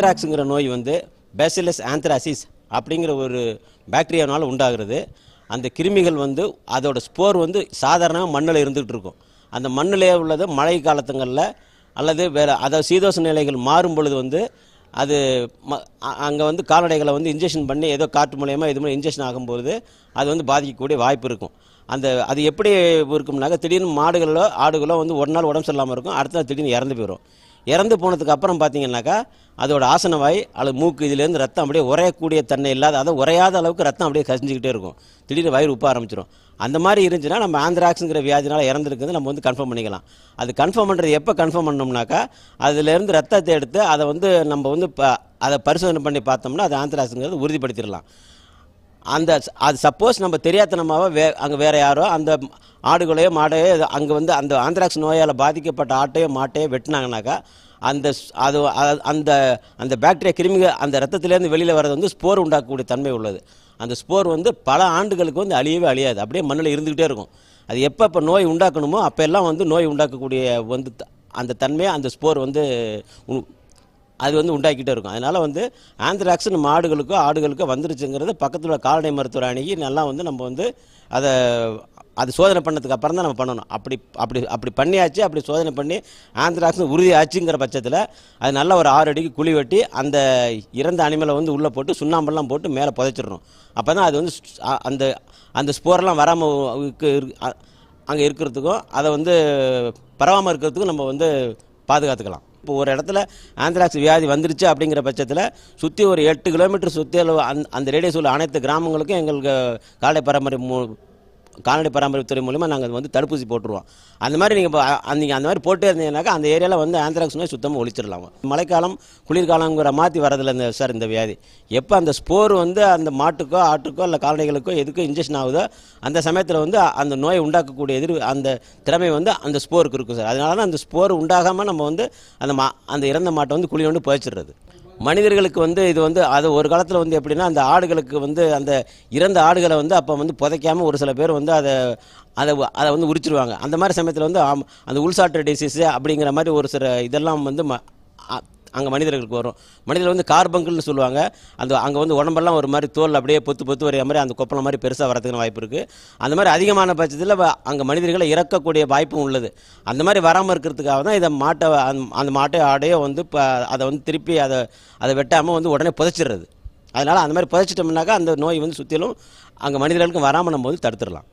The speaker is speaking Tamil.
ஆந்த்ராக்ஸுங்கிற நோய் வந்து பேசிலஸ் ஆந்த்ராசிஸ் அப்படிங்கிற ஒரு பாக்டீரியானால உண்டாகிறது. அந்த கிருமிகள் வந்து அதோட ஸ்போர் வந்து சாதாரணமாக மண்ணில் இருந்துகிட்டு இருக்கும். அந்த மண்ணிலே உள்ளது மழை காலத்துங்களில் அல்லது வேறு அதாவது சீதோஷ நிலைகள் மாறும் பொழுது வந்து அது ம அங்கே வந்து கால்நடைகளை வந்து இன்ஜெக்ஷன் பண்ணி ஏதோ காற்று மூலயமா இது மாதிரி இன்ஜெக்ஷன் ஆகும்போது அது வந்து பாதிக்கக்கூடிய வாய்ப்பு இருக்கும். அந்த அது எப்படி இருக்கும்னாக்கா திடீர்னு மாடுகளோ ஆடுகளோ வந்து ஒரு நாள் உடம்பு சரியில்லாமல் இருக்கும் அடுத்த நாள் திடீர்னு இறந்து போயிடும் இறந்து போனதுக்கு அப்புறம் பார்த்தீங்கன்னாக்கா அதோட ஆசனவாய் அல்லது மூக்கு இதுலேருந்து ரத்தம் அப்படியே உரையக்கூடிய தன்மை இல்லாத அதை உரையாத அளவுக்கு ரத்தம் அப்படியே கசிஞ்சிக்கிட்டே இருக்கும். திடீர்னு வயிறு உப்ப ஆரம்பிச்சிடும் அந்த மாதிரி இருந்துச்சுன்னா நம்ம ஆந்திராக்ஸுங்கிற வியாதினால இறந்துருக்குது நம்ம வந்து கன்ஃபார்ம் பண்ணிக்கலாம். அது கன்ஃபார்ம் பண்ணுறது எப்போ கன்ஃபார்ம் பண்ணோம்னாக்கா அதுலேருந்து ரத்தத்தை எடுத்து அதை வந்து நம்ம வந்து ப அதை பரிசோதனை பண்ணி பார்த்தோம்னா அது ஆந்திராக்ஸுங்கிறது உறுதிப்படுத்திடலாம். அந்த அது சப்போஸ் நம்ம தெரியாதனமாக வே அங்கே வேறு யாரோ அந்த ஆடுகளையோ மாடையோ அங்கே வந்து அந்த ஆந்த்ராக்ஸ் நோயால் பாதிக்கப்பட்ட ஆட்டையோ மாட்டையோ வெட்டினாங்கனாக்கா அந்த அது அந்த அந்த பாக்டீரியா கிருமிகள் அந்த ரத்தத்துலேருந்து வெளியில் வர்றது வந்து ஸ்போர் உண்டாக்கக்கூடிய தன்மை உள்ளது. அந்த ஸ்போர் வந்து பல ஆண்டுகளுக்கு வந்து அழியவே அழியாது. அப்படியே மண்ணில் இருந்துக்கிட்டே இருக்கும். அது எப்போ இப்போ நோய் உண்டாக்கணுமோ அப்போ எல்லாம் வந்து நோய் உண்டாக்கக்கூடிய வந்து அந்த தன்மையை அந்த ஸ்போர் வந்து உ- அது வந்து உண்டாக்கிட்டே இருக்கும். அதனால் வந்து ஆந்த்ராக்ஸ் நம்ம ஆடுகளுக்கோ ஆடுகளுக்கோ வந்துருச்சுங்கிறது பக்கத்தில் உள்ள கால்நடை மருத்துவர் அணுகி நல்லா வந்து நம்ம வந்து அதை அது சோதனை பண்ணதுக்கு அப்புறம் தான் நம்ம பண்ணணும். அப்படி அப்படி அப்படி பண்ணியாச்சு அப்படி சோதனை பண்ணி ஆந்திராக்ஸ் உறுதி ஆச்சுங்கிற பட்சத்தில் அது நல்லா ஒரு ஆறு அடிக்கு குழி வெட்டி அந்த இறந்த அனிமலை வந்து உள்ளே போட்டு சுண்ணாம்பெல்லாம் போட்டு மேலே புதைச்சிடணும். அப்போ தான் அது வந்து அந்த அந்த ஸ்போரெல்லாம் வராமல் அங்கே இருக்கிறதுக்கும் அதை வந்து பரவாமல் இருக்கிறதுக்கும் நம்ம வந்து பாதுகாத்துக்கலாம். இப்போ ஒரு இடத்துல ஆந்த்ராக்ஸ் வியாதி வந்துருச்சு அப்படிங்கிற பட்சத்தில் சுற்றி ஒரு எட்டு கிலோமீட்டர் சுற்றி அந்த அந்த ரேடியஸ் உள்ள அனைத்து கிராமங்களுக்கும் எங்களுக்கு காலை பராமரிப்பு கால்நடை பராமரிப்புத்துறை மூலிமா நாங்கள் வந்து தடுப்பூசி போட்டுருவோம். அந்த மாதிரி நீங்கள் இப்போ நீங்கள் அந்த மாதிரி போட்டே இருந்தீங்கன்னாக்கா அந்த ஏரியாவில் வந்து ஆந்த்ராக்ஸ் நோய் சுத்தமாக ஒழிச்சிடலாம். மழைக்காலம் குளிர்காலங்கிற மாற்றி வரதில்ல இந்த சார் இந்த வியாதி. எப்போ அந்த ஸ்போர் வந்து அந்த மாட்டுக்கோ ஆட்டுக்கோ இல்லை கால்நடைகளுக்கோ எதுக்கோ இன்ஜெக்ஷன் ஆகுதோ அந்த சமயத்தில் வந்து அந்த நோயை உண்டாக்கக்கூடிய எதிர் அந்த திறமை வந்து அந்த ஸ்போருக்கு இருக்கும் சார். அதனால தான் அந்த ஸ்போர் உண்டாகாமல் நம்ம வந்து அந்த மா அந்த இறந்த மாட்டை வந்து குழி கொண்டு புதைச்சிடுறது. மனிதர்களுக்கு வந்து இது வந்து அது ஒரு காலத்தில் வந்து எப்படின்னா அந்த ஆடுகளுக்கு வந்து அந்த இறந்த ஆடுகளை வந்து அப்போ வந்து புதைக்காமல் ஒரு சில பேர் வந்து அதை அதை அதை வந்து உரிச்சிருவாங்க. அந்த மாதிரி சமயத்தில் வந்து ஆம், அந்த உள்சாட்டு டிசீஸு அப்படிங்கிற மாதிரி ஒரு சில இதெல்லாம் வந்து ம அங்கே மனிதர்களுக்கு வரும். மனிதர்கள் வந்து கார்பங்கல்னு சொல்லுவாங்க. அந்த அங்கே வந்து உடம்பெல்லாம் ஒரு மாதிரி தோல் அப்படியே பொத்து பொத்து வரைய மாதிரி அந்த கொப்பளம் மாதிரி பெருசாக வரதுக்குன்னு வாய்ப்பு இருக்குது அந்த மாதிரி அதிகமான பட்சத்தில் அங்கே மனிதர்களை இறக்கக்கூடிய வாய்ப்பும் உள்ளது. அந்த மாதிரி வராமல் இருக்கிறதுக்காக தான் இதை மாட்டை அந்த- அந்த மாட்டை ஆடையோ வந்து இப்போ அதை வந்து திருப்பி அதை அதை வெட்டாமல் வந்து உடனே புதைச்சிடுறது. அதனால் அந்த மாதிரி புதைச்சிட்டோம்னாக்கா அந்த நோய் வந்து சுற்றிலும் அங்கே மனிதர்களுக்கு வராமல் நம்ம வந்து தடுத்துடலாம்.